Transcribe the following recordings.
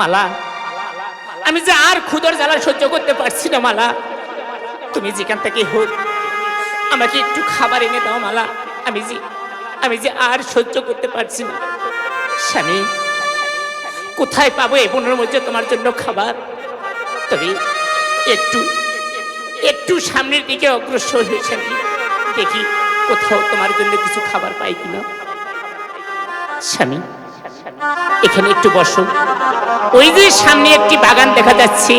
মালা। আমি যে আর ক্ষুদর জ্বালা সহ্য করতে পারছি না, মালা। তুমি যেখান থেকে হোক, আমাকে একটু খাবার এনে দাও, মালা। আমি যে আমি যে আর সহ্য করতে পারছি না। স্বামী, কোথায় পাবো এই বোনের মধ্যে তোমার জন্য খাবার? তবে একটু একটু সামনের দিকে অগ্রসর হয়েছে দেখি কোথাও তোমার জন্য কিছু খাবার পাই কিনা। স্বামী এখানে একটু বসো ওই যে সামনে একটি বাগান দেখা যাচ্ছে।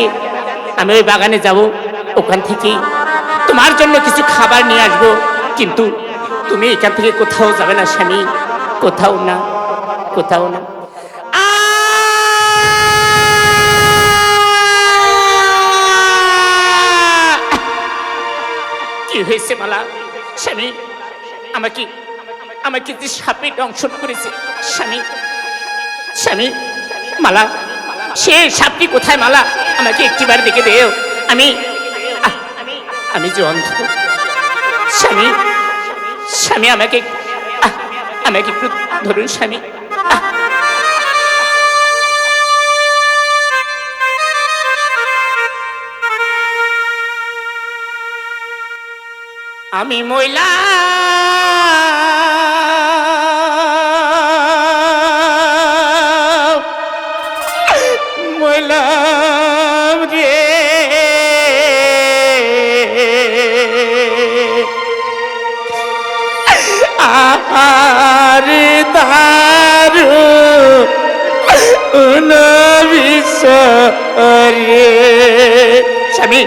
আমি ওই বাগানে যাব, ওখান থেকে তোমার জন্য কিছু খাবার নিয়ে আসব। কিন্তু তুমি এখান থেকে কোথাও যাবে না, স্বামী। কোথাও না কোথাও না। কি হয়েছে মালা? স্বামী, আমাকে আমাকে যে সাপে দংশন করেছে, স্বামী। স্বামী, মালা। সে সাপটি কোথায়, মালা? আমাকে একটিবার দেখে দেও। আমি আমি যে অন্ধ। স্বামী স্বামী আমাকে আমাকে একটু ধরুন, স্বামী। আমি মহিলা। আর দারু উনবিশরে স্বামী